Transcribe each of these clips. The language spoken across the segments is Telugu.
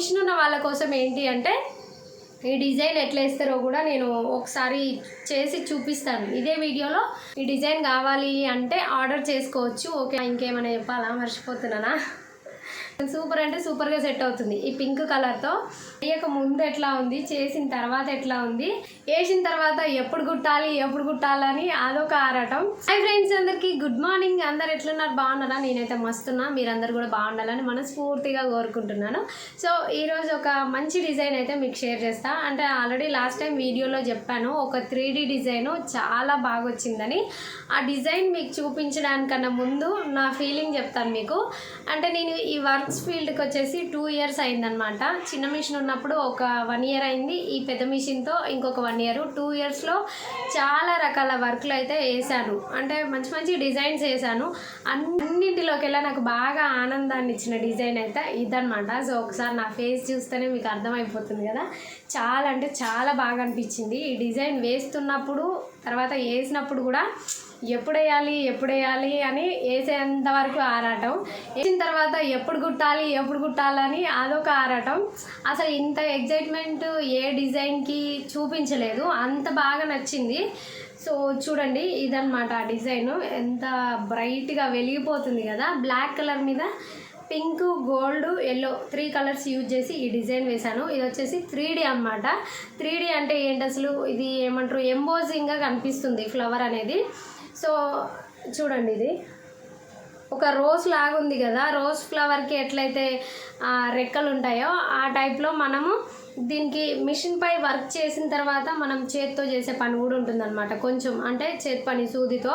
మిషన్ ఉన్న వాళ్ళ కోసం ఏంటి అంటే ఈ డిజైన్ ఎట్లా వేస్తారో కూడా నేను ఒకసారి చేసి చూపిస్తాను. ఇదే వీడియోలో ఈ డిజైన్ కావాలి అంటే ఆర్డర్ చేసుకోవచ్చు. ఓకే ఇంకేమైనా చెప్పాలా? మర్చిపోతున్నానా? సూపర్ అంటే సూపర్గా సెట్ అవుతుంది. ఈ పింక్ కలర్తో వేయక ముందు ఎట్లా ఉంది చేసిన తర్వాత ఎట్లా ఉంది వేసిన తర్వాత ఎప్పుడు కుట్టాలి ఎప్పుడు కుట్టాలని అదొక ఆరాటం. హాయ్ ఫ్రెండ్స్ అందరికీ గుడ్ మార్నింగ్ అందరు ఎట్లున్నారు? బాగున్నారా? నేనైతే మస్తున్నా. మీరందరూ కూడా బాగుండాలని మనస్ఫూర్తిగా కోరుకుంటున్నాను. సో ఈరోజు ఒక మంచి డిజైన్ అయితే మీకు షేర్ చేస్తా. అంటే ఆల్రెడీ లాస్ట్ టైం వీడియోలో చెప్పాను ఒక త్రీ డి డిజైన్ చాలా బాగా వచ్చిందని. ఆ డిజైన్ మీకు చూపించడానికన్నా ముందు నా ఫీలింగ్ చెప్తాను మీకు. అంటే నేను ఈ వర్క్ వర్క్స్ ఫీల్డ్కి వచ్చేసి టూ ఇయర్స్ అయిందనమాట చిన్న మిషన్ ఉన్నప్పుడు ఒక వన్ ఇయర్ అయింది. ఈ పెద్ద మిషన్తో ఇంకొక వన్ ఇయర్. టూ ఇయర్స్లో చాలా రకాల వర్క్లు అయితే వేసాను అంటే మంచి మంచి డిజైన్స్ వేసాను అన్నింటిలోకెల్లా నాకు బాగా ఆనందాన్ని ఇచ్చిన డిజైన్ అయితే ఇదనమాట సో ఒకసారి నా ఫేస్ చూస్తేనే మీకు అర్థమైపోతుంది కదా. చాలా అంటే చాలా బాగా అనిపించింది. ఈ డిజైన్ వేస్తున్నప్పుడు తర్వాత వేసినప్పుడు కూడా ఎప్పుడు వేయాలి ఎప్పుడు వేయాలి అని వేసేంత వరకు ఆరాటం. వేసిన తర్వాత ఎప్పుడు కుట్టాలి ఎప్పుడు కుట్టాలని అదొక ఆరాటం. అసలు ఇంత ఎగ్జైట్మెంట్ ఏ డిజైన్కి చూపించలేదు. అంత బాగా నచ్చింది. సో చూడండి ఇదన్నమాట ఆ డిజైన్ ఎంత బ్రైట్గా వెలిగిపోతుంది కదా. బ్లాక్ కలర్ మీద pink gold yellow three colours use చేసి ఈ డిజైన్ వేశాను. ఇది వచ్చేసి త్రీ డీ అనమాట త్రీ డీ అంటే ఏంటి అసలు? ఇది ఏమంటారు? ఎంబోజింగ్గా కనిపిస్తుంది ఫ్లవర్ అనేది. సో చూడండి ఇది. ఒక రోజ్ లాగా ఉంది కదా రోజ్ ఫ్లవర్కి ఎట్లయితే రెక్కలు ఉంటాయో ఆ టైప్లో మనము దీనికి మిషన్ పై వర్క్ చేసిన తర్వాత మనం చేత్తో చేసే పని కూడా ఉంటుందన్నమాట. కొంచెం అంటే చేతి పని సూదితో.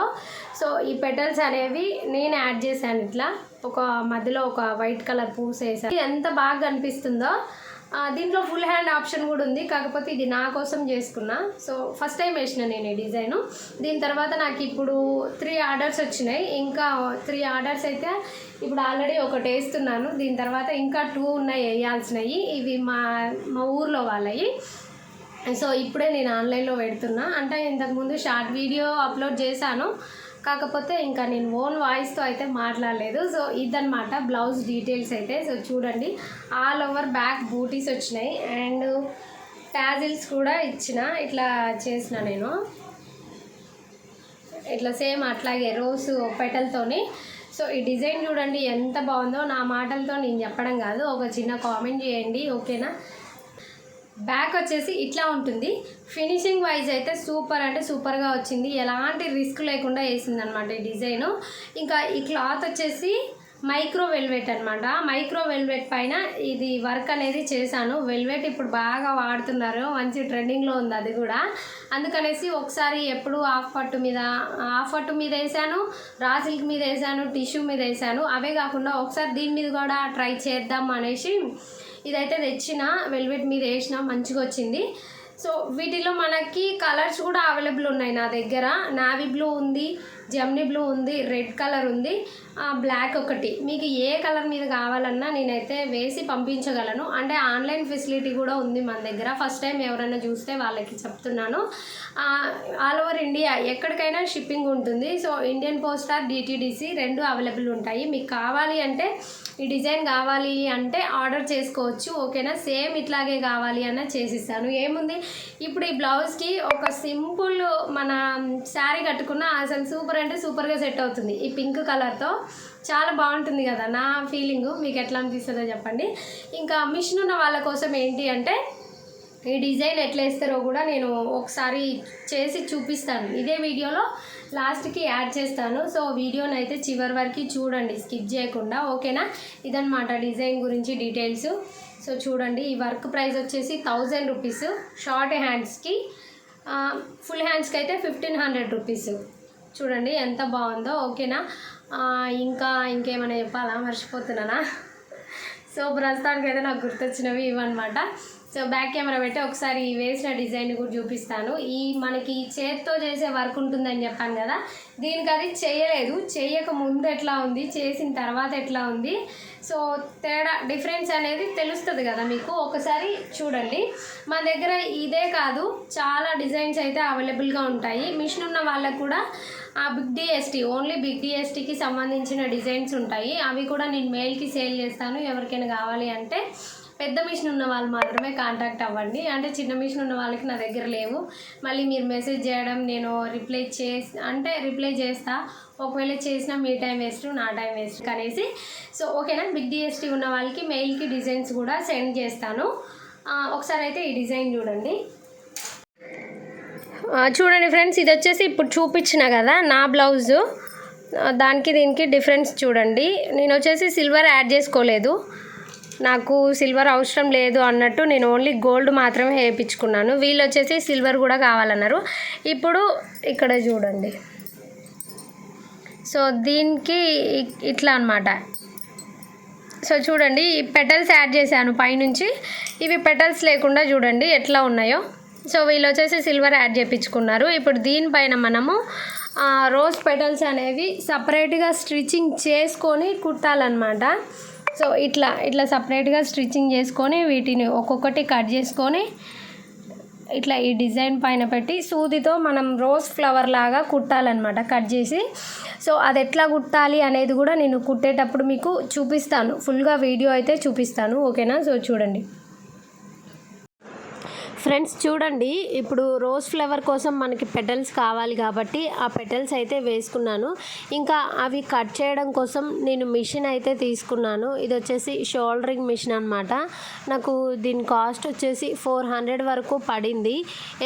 సో ఈ పెటల్స్ అనేవి నేను యాడ్ చేశాను ఇట్లా. ఒక మధ్యలో ఒక వైట్ కలర్ పూస్ వేసాను ఎంత బాగా కనిపిస్తుందో దీంట్లో ఫుల్ హ్యాండ్ ఆప్షన్ కూడా ఉంది. కాకపోతే ఇది నా కోసం చేసుకున్నా. సో ఫస్ట్ టైం వేసిన నేను ఈ డిజైను దీని తర్వాత నాకు ఇప్పుడు త్రీ ఆర్డర్స్ వచ్చినాయి. ఇంకా త్రీ ఆర్డర్స్ అయితే ఇప్పుడు ఆల్రెడీ ఒకటి వేస్తున్నాను. దీని తర్వాత ఇంకా టూ ఉన్నాయి వేయాల్సినవి. ఇవి మా మా ఊర్లో వాళ్ళవి. సో ఇప్పుడే నేను ఆన్లైన్లో పెడుతున్నా. అంటే ఇంతకుముందు షార్ట్ వీడియో అప్లోడ్ చేశాను. కాకపోతే ఇంకా నేను ఓన్ వాయిస్తో అయితే మాట్లాడలేదు. సో ఇదన్నమాట బ్లౌజ్ డీటెయిల్స్ అయితే. సో చూడండి ఆల్ ఓవర్ బ్యాక్ బూటీస్ వచ్చినాయి. అండ్ ట్యాజిల్స్ కూడా ఇచ్చిన ఇట్లా చేసిన నేను. ఇట్లా సేమ్ అట్లాగే రోసు పెటల్తోని. సో ఈ డిజైన్ చూడండి ఎంత బాగుందో. నా మాటలతో నేను చెప్పడం కాదు. ఒక చిన్న కామెంట్ చేయండి ఓకేనా? బ్యాక్ వచ్చేసి ఇట్లా ఉంటుంది. ఫినిషింగ్ వైజ్ అయితే సూపర్ అంటే సూపర్గా వచ్చింది. ఎలాంటి రిస్క్ లేకుండా వేసిందనమాట ఈ డిజైన్ ఇంకా ఈ క్లాత్ వచ్చేసి మైక్రో వెల్వెట్ అనమాట మైక్రో వెల్వెట్ పైన ఇది వర్క్ అనేది చేశాను. వెల్వెట్ ఇప్పుడు బాగా వాడుతున్నారు. మంచి ట్రెండింగ్లో ఉంది అది కూడా. అందుకనేసి ఒకసారి ఎప్పుడు హాఫ్ పట్టు మీద హాఫ్ పట్టు మీద వేసాను. రా సిల్క్ మీద వేసాను. టిష్యూ మీద వేసాను. అవే కాకుండా ఒకసారి దీని మీద కూడా ట్రై చేద్దాం అనేసి ఇదైతే తెచ్చిన వెల్వెట్ మీద వేసిన మంచిగా వచ్చింది. సో వీటిలో మనకి కలర్స్ కూడా అవైలబుల్ ఉన్నాయి నా దగ్గర. నావీ బ్లూ ఉంది జమ్ని బ్లూ ఉంది రెడ్ కలర్ ఉంది బ్లాక్ ఒకటి. మీకు ఏ కలర్ మీద కావాలన్నా నేనైతే వేసి పంపించగలను. అంటే ఆన్లైన్ ఫెసిలిటీ కూడా ఉంది మన దగ్గర. ఫస్ట్ టైం ఎవరైనా చూస్తే వాళ్ళకి చెప్తున్నాను. ఆల్ ఓవర్ ఇండియా ఎక్కడికైనా షిప్పింగ్ ఉంటుంది. So Indian post or DTDC రెండు అవైలబుల్ ఉంటాయి. మీకు కావాలి అంటే ఈ డిజైన్ కావాలి అంటే ఆర్డర్ చేసుకోవచ్చు. ఓకేనా? సేమ్ ఇట్లాగే కావాలి అన్న చేసిస్తాను. ఏముంది? ఇప్పుడు ఈ బ్లౌజ్కి ఒక సింపుల్ మన శారీ కట్టుకున్న అసలు సూపర్ సూపర్ అంటే సూపర్గా సెట్ అవుతుంది. ఈ పింక్ కలర్తో చాలా బాగుంటుంది కదా నా ఫీలింగు. మీకు ఎట్లా అనిపిస్తుందో చెప్పండి. ఇంకా మిషన్ ఉన్న వాళ్ళ కోసం ఏంటి అంటే ఈ డిజైన్ ఎట్లా వేస్తారో కూడా నేను ఒకసారి చేసి చూపిస్తాను. ఇదే వీడియోలో లాస్ట్కి యాడ్ చేస్తాను. సో వీడియోని అయితే చివరి వరకు చూడండి. స్కిప్ చేయకుండా ఓకేనా? ఇదన్నమాట డిజైన్ గురించి డీటెయిల్స్. సో చూడండి. ఈ వర్క్ ప్రైస్ వచ్చేసి థౌజండ్ రూపీస్. షార్ట్ హ్యాండ్స్కి ఫుల్ హ్యాండ్స్కి అయితే ఫిఫ్టీన్ హండ్రెడ్ రూపీస్. చూడండి ఎంత బాగుందో ఓకేనా? ఇంకా ఇంకేమైనా చెప్పాలా? మర్చిపోతున్నానా? సో ప్రస్తుతానికి అయితే నాకు గుర్తొచ్చినవి ఇవన్నమాట. సో బ్యాక్ కెమెరా పెట్టి ఒకసారి వేసిన డిజైన్ కూడా చూపిస్తాను. ఈ మనకి చేత్తో చేసే వర్క్ ఉంటుందని చెప్పాను కదా దీనికి అది చేయలేదు. చేయక ముందు ఎట్లా ఉంది చేసిన తర్వాత ఎట్లా ఉంది. సో తేడా డిఫరెన్స్ అనేది తెలుస్తుంది కదా మీకు. ఒకసారి చూడండి. మా దగ్గర ఇదే కాదు చాలా డిజైన్స్ అయితే అవైలబుల్గా ఉంటాయి. మిషన్ ఉన్న వాళ్ళకు కూడా ఆ బిగ్ డిఎస్టీ ఓన్లీ బిగ్ డిఎస్టీకి సంబంధించిన డిజైన్స్ ఉంటాయి. అవి కూడా నేను మెయిల్కి సేల్ చేస్తాను ఎవరికైనా కావాలి అంటే. పెద్ద మిషన్ ఉన్న వాళ్ళు మాత్రమే కాంటాక్ట్ అవ్వండి. అంటే చిన్న మిషన్ ఉన్న వాళ్ళకి నా దగ్గర లేవు. మళ్ళీ మీరు మెసేజ్ చేయడం నేను రిప్లై చేసి అంటే రిప్లై చేస్తా. ఒకవేళ చేసినా మీ టైం వేస్ట్ నా టైం వేస్ట్ అనేసి సో ఓకేనా? బిగ్ డిఎస్టీ ఉన్న వాళ్ళకి మెయిల్కి డిజైన్స్ కూడా సెండ్ చేస్తాను. ఒకసారి అయితే ఈ డిజైన్ చూడండి. చూడండి ఫ్రెండ్స్ ఇది వచ్చేసి ఇప్పుడు చూపించిన కదా నా బ్లౌజు దానికి దీనికి డిఫరెన్స్ చూడండి. నేను వచ్చేసి సిల్వర్ యాడ్ చేసుకోలేదు. నాకు సిల్వర్ అవసరం లేదు అన్నట్టు నేను ఓన్లీ గోల్డ్ మాత్రమే వేయించుకున్నాను. వీళ్ళు వచ్చేసి సిల్వర్ కూడా కావాలన్నారు. ఇప్పుడు ఇక్కడ చూడండి. సో దీనికి ఇట్లా అనమాట సో చూడండి ఈ పెటల్స్ యాడ్ చేశాను పైనుంచి. ఇవి పెటల్స్ లేకుండా చూడండి ఎట్లా ఉన్నాయో. సో వీళ్ళు వచ్చేసి సిల్వర్ యాడ్ చేయించుకున్నారు. ఇప్పుడు దీనిపైన మనము రోజ్ పెటల్స్ అనేవి సపరేట్గా స్టిచ్చింగ్ చేసుకొని కుట్టాలన్నమాట. సో ఇట్లా ఇట్లా సపరేట్గా స్టిచ్చింగ్ చేసుకొని వీటిని ఒక్కొక్కటి కట్ చేసుకొని ఇట్లా ఈ డిజైన్ పైన పెట్టి సూదితో మనం రోజ్ ఫ్లవర్ లాగా కుట్టాలన్నమాట కట్ చేసి. సో అది ఎట్లా కుట్టాలి అనేది కూడా నేను కుట్టేటప్పుడు మీకు చూపిస్తాను. ఫుల్గా వీడియో అయితే చూపిస్తాను. ఓకేనా? సో చూడండి. ఫ్రెండ్స్ చూడండి. ఇప్పుడు రోజ్ ఫ్లవర్ కోసం మనకి పెటల్స్ కావాలి కాబట్టి ఆ పెటల్స్ అయితే వేసుకున్నాను. ఇంకా అవి కట్ చేయడం కోసం నేను మిషన్ అయితే తీసుకున్నాను. ఇది వచ్చేసి షోల్డరింగ్ మిషన్ అనమాట నాకు దీని కాస్ట్ వచ్చేసి ఫోర్ హండ్రెడ్ వరకు పడింది.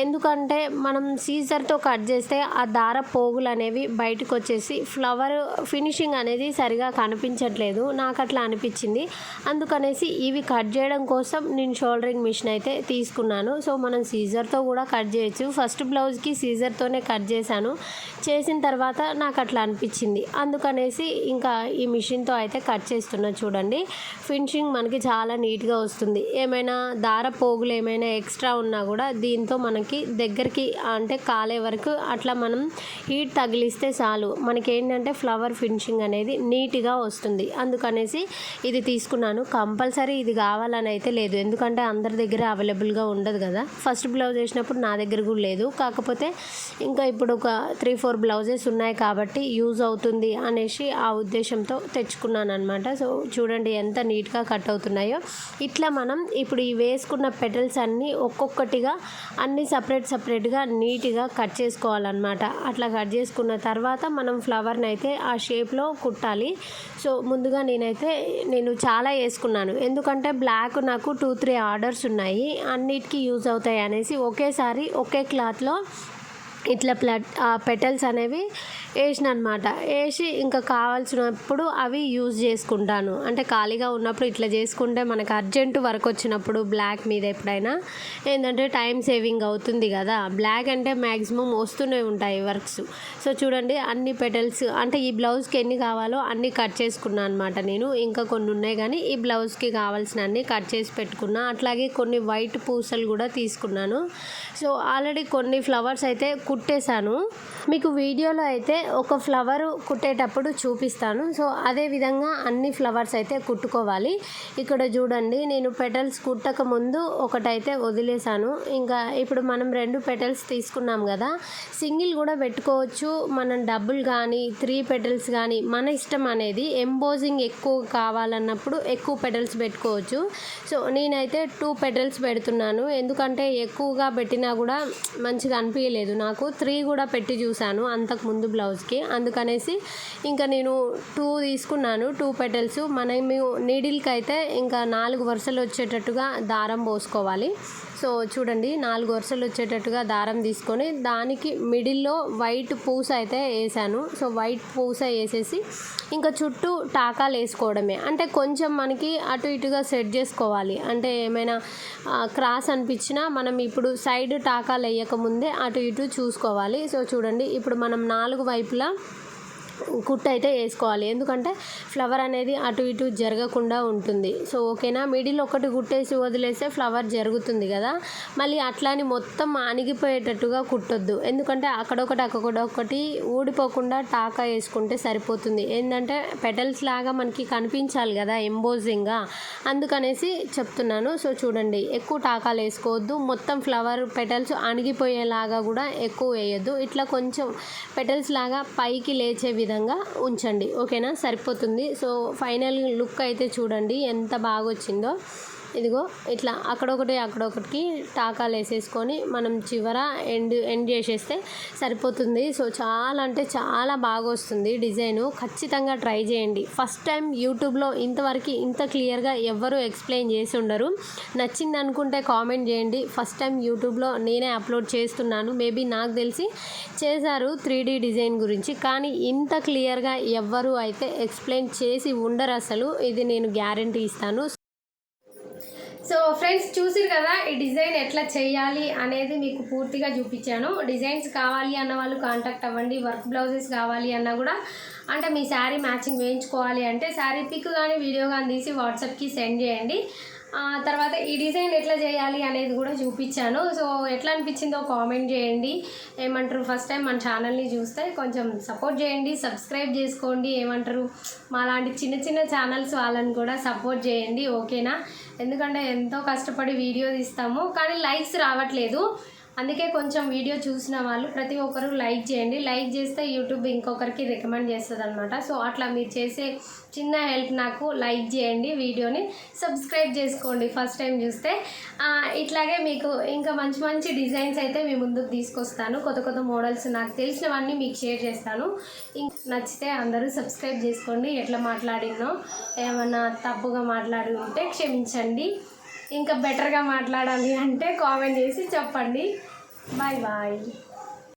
ఎందుకంటే మనం సీజర్తో కట్ చేస్తే ఆ దార పోగులు అనేవి బయటకు వచ్చేసి ఫ్లవర్ ఫినిషింగ్ అనేది సరిగా కనిపించట్లేదు. నాకు అట్లా అనిపించింది. అందుకనేసి ఇవి కట్ చేయడం కోసం నేను షోల్డరింగ్ మిషన్ అయితే తీసుకున్నాను. సో మనం సీజర్తో కూడా కట్ చేయొచ్చు. ఫస్ట్ బ్లౌజ్కి సీజర్తోనే కట్ చేశాను. చేసిన తర్వాత నాకు అట్లా అనిపించింది. అందుకనేసి ఇంకా ఈ మిషన్తో అయితే కట్ చేస్తున్నా చూడండి. ఫినిషింగ్ మనకి చాలా నీట్గా వస్తుంది. ఏమైనా దార పోగులు ఏమైనా ఎక్స్ట్రా ఉన్నా కూడా దీంతో మనకి దగ్గరికి అంటే కాలే వరకు అట్లా మనం హీట్ తగిలిస్తే చాలు. మనకి ఏంటంటే ఫ్లవర్ ఫినిషింగ్ అనేది నీట్గా వస్తుంది. అందుకనేసి ఇది తీసుకున్నాను. కంపల్సరీ ఇది కావాలని అయితే లేదు. ఎందుకంటే అందరి దగ్గర అవైలబుల్గా ఉండదు కదా. ఫస్ట్ బ్లౌజ్ వేసినప్పుడు నా దగ్గర కూడా లేదు. కాకపోతే ఇంకా ఇప్పుడు ఒక త్రీ ఫోర్ బ్లౌజెస్ ఉన్నాయి కాబట్టి యూజ్ అవుతుంది అనేసి ఆ ఉద్దేశంతో తెచ్చుకున్నాను అనమాట సో చూడండి ఎంత నీట్గా కట్ అవుతున్నాయో. ఇట్లా మనం ఇప్పుడు ఈ వేసుకున్న పెటల్స్ అన్నీ ఒక్కొక్కటిగా అన్నీ సపరేట్ సపరేట్గా నీట్గా కట్ చేసుకోవాలన్నమాట. అట్లా కట్ చేసుకున్న తర్వాత మనం ఫ్లవర్ని అయితే ఆ షేప్లో కుట్టాలి. సో ముందుగా నేనైతే నేను చాలా వేసుకున్నాను. ఎందుకంటే బ్లాక్ నాకు టూ త్రీ ఆర్డర్స్ ఉన్నాయి. అన్నిటికీ యూజ్ అవుతాయి అనేసి ఒకేసారి ఒకే క్లాత్లో ఇట్లా ప్లట్ ఆ పెటల్స్ అనేవి వేసిన అనమాట వేసి ఇంకా కావాల్సినప్పుడు అవి యూజ్ చేసుకుంటాను. అంటే ఖాళీగా ఉన్నప్పుడు ఇట్లా చేసుకుంటే మనకు అర్జెంట్ వర్క్ వచ్చినప్పుడు బ్లాక్ మీద ఎప్పుడైనా ఏంటంటే టైం సేవింగ్ అవుతుంది కదా. బ్లాక్ అంటే మ్యాక్సిమం వస్తూనే ఉంటాయి వర్క్స్. సో చూడండి అన్ని పెటల్స్ అంటే ఈ బ్లౌజ్కి ఎన్ని కావాలో అన్ని కట్ చేసుకున్నాను అనమాట నేను. ఇంకా కొన్ని ఉన్నాయి కానీ ఈ బ్లౌజ్కి కావాల్సిన అన్ని కట్ చేసి పెట్టుకున్నా. అట్లాగే కొన్ని వైట్ పూసలు కూడా తీసుకున్నాను. సో ఆల్రెడీ కొన్ని ఫ్లవర్స్ అయితే కుట్టేశాను. మీకు వీడియోలో అయితే ఒక ఫ్లవర్ కుట్టేటప్పుడు చూపిస్తాను. సో అదే విధంగా అన్ని ఫ్లవర్స్ అయితే కుట్టుకోవాలి. ఇక్కడ చూడండి నేను పెటల్స్ కుట్టక ముందు ఒకటైతే వదిలేశాను. ఇంకా ఇప్పుడు మనం రెండు పెటల్స్ తీసుకున్నాం కదా సింగిల్ కూడా పెట్టుకోవచ్చు. మనం డబుల్ కానీ త్రీ పెటల్స్ కానీ మన ఇష్టం అనేది ఎంబోజింగ్ ఎక్కువ కావాలన్నప్పుడు ఎక్కువ పెటల్స్ పెట్టుకోవచ్చు. సో నేనైతే టూ పెటల్స్ పెడుతున్నాను. ఎందుకంటే ఎక్కువగా పెట్టినా కూడా మంచిగా అనిపించలేదు నాకు. త్రీ కూడా పెట్టి చూశాను అంతకు ముందు బ్లౌజ్కి. అందుకనేసి ఇంకా నేను టూ తీసుకున్నాను టూ పెటల్స్. మనం నీడిల్కి అయితే ఇంకా నాలుగు వరుసలు వచ్చేటట్టుగా దారం పోసుకోవాలి. సో చూడండి నాలుగు వరుసలు వచ్చేటట్టుగా దారం తీసుకొని దానికి మిడిల్లో వైట్ పూస అయితే వేసాను. సో వైట్ పూస వేసేసి ఇంకా చుట్టూ టాకాలు వేసుకోవడమే. అంటే కొంచెం మనకి అటు ఇటుగా సెట్ చేసుకోవాలి. అంటే ఏమైనా క్రాస్ అనిపించినా మనం ఇప్పుడు సైడ్ టాకాలు వేయకముందే అటు ఇటు చూసుకోవాలి. సో చూడండి ఇప్పుడు మనం నాలుగు వైపులా కుట్ అయితే వేసుకోవాలి. ఎందుకంటే ఫ్లవర్ అనేది అటు ఇటు జరగకుండా ఉంటుంది. సో ఓకేనా? మిడిల్ ఒకటి కుట్టేసి వదిలేస్తే ఫ్లవర్ జరుగుతుంది కదా? మళ్ళీ అట్లాని మొత్తం అణిగిపోయేటట్టుగా కుట్టొద్దు. ఎందుకంటే అక్కడొకటి అక్కడొకటి ఊడిపోకుండా టాకా వేసుకుంటే సరిపోతుంది. ఏంటంటే పెటల్స్ లాగా మనకి కనిపించాలి కదా ఎంబోజింగ్గా. అందుకనేసి చెప్తున్నాను. సో చూడండి. ఎక్కువ టాకాలు వేసుకోవద్దు. మొత్తం ఫ్లవర్ పెటల్స్ అణిగిపోయేలాగా కూడా ఎక్కువ వేయొద్దు. ఇట్లా కొంచెం పెటల్స్ లాగా పైకి లేచే విధంగా విధంగా ఉంచండి. ఓకేనా? సరిపోతుంది. సో ఫైనల్ లుక్ అయితే చూడండి. ఎంత బాగా వచ్చిందో ఇదిగో ఇట్లా అక్కడొకటి అక్కడొకటికి టాకాలు వేసేసుకొని మనం చివర ఎండ్ ఎండ్ చేసేస్తే సరిపోతుంది. సో చాలా అంటే చాలా బాగా వస్తుంది డిజైను. ఖచ్చితంగా ట్రై చేయండి. ఫస్ట్ టైం యూట్యూబ్లో ఇంతవరకు ఇంత క్లియర్గా ఎవ్వరూ ఎక్స్ప్లెయిన్ చేసి ఉండరు. నచ్చింది అనుకుంటే కామెంట్ చేయండి. ఫస్ట్ టైం యూట్యూబ్లో నేనే అప్లోడ్ చేస్తున్నాను. మేబీ నాకు తెలిసి చేశారు త్రీ డిజైన్ గురించి. కానీ ఇంత క్లియర్గా ఎవ్వరూ అయితే ఎక్స్ప్లెయిన్ చేసి ఉండరు అసలు ఇది నేను గ్యారంటీ ఇస్తాను. సో ఫ్రెండ్స్ చూసారు కదా ఈ డిజైన్ ఎట్లా చేయాలి అనేది మీకు పూర్తిగా చూపించాను. డిజైన్స్ కావాలి అన్న వాళ్ళు కాంటాక్ట్ అవ్వండి. వర్క్ బ్లౌజెస్ కావాలి అన్నా కూడా అంటే మీ శారీ మ్యాచింగ్ వేయించుకోవాలి అంటే శారీ పిక్ కానీ వీడియో కానీ తీసి వాట్సాప్కి సెండ్ చేయండి. తర్వాత ఈ డిజైన్ ఎట్లా చేయాలి అనేది కూడా చూపించాను. సో ఎట్లా అనిపించిందో కామెంట్ చేయండి. ఏమంటారు ఫస్ట్ టైం మన ఛానల్ని చూస్తే కొంచెం సపోర్ట్ చేయండి సబ్స్క్రైబ్ చేసుకోండి. ఏమంటారు మా లాంటి చిన్న చిన్న ఛానల్స్ వాళ్ళని కూడా సపోర్ట్ చేయండి ఓకేనా ఎందుకంటే ఎంతో కష్టపడి వీడియో తీస్తాము. కానీ లైక్స్ రావట్లేదు. అందుకే కొంచెం వీడియో చూసిన వాళ్ళు ప్రతి ఒక్కరు లైక్ చేయండి. లైక్ చేస్తే యూట్యూబ్ ఇంకొకరికి రికమెండ్ చేస్తుంది అనమాట సో అట్లా మీరు చేసే చిన్న హెల్ప్ నాకు లైక్ చేయండి వీడియోని. సబ్స్క్రైబ్ చేసుకోండి ఫస్ట్ టైం చూస్తే. ఇట్లాగే మీకు ఇంకా మంచి మంచి డిజైన్స్ అయితే మీ ముందుకు తీసుకొస్తాను. కొత్త కొత్త మోడల్స్ నాకు తెలిసినవన్నీ మీకు షేర్ చేస్తాను. ఇంక నచ్చితే అందరూ సబ్స్క్రైబ్ చేసుకోండి. ఎట్లా మాట్లాడినో ఏమన్నా తప్పుగా మాట్లాడి ఉంటే క్షమించండి. ఇంకా బెటర్గా మాట్లాడాలి అంటే కామెంట్ చేసి చెప్పండి. Bye bye.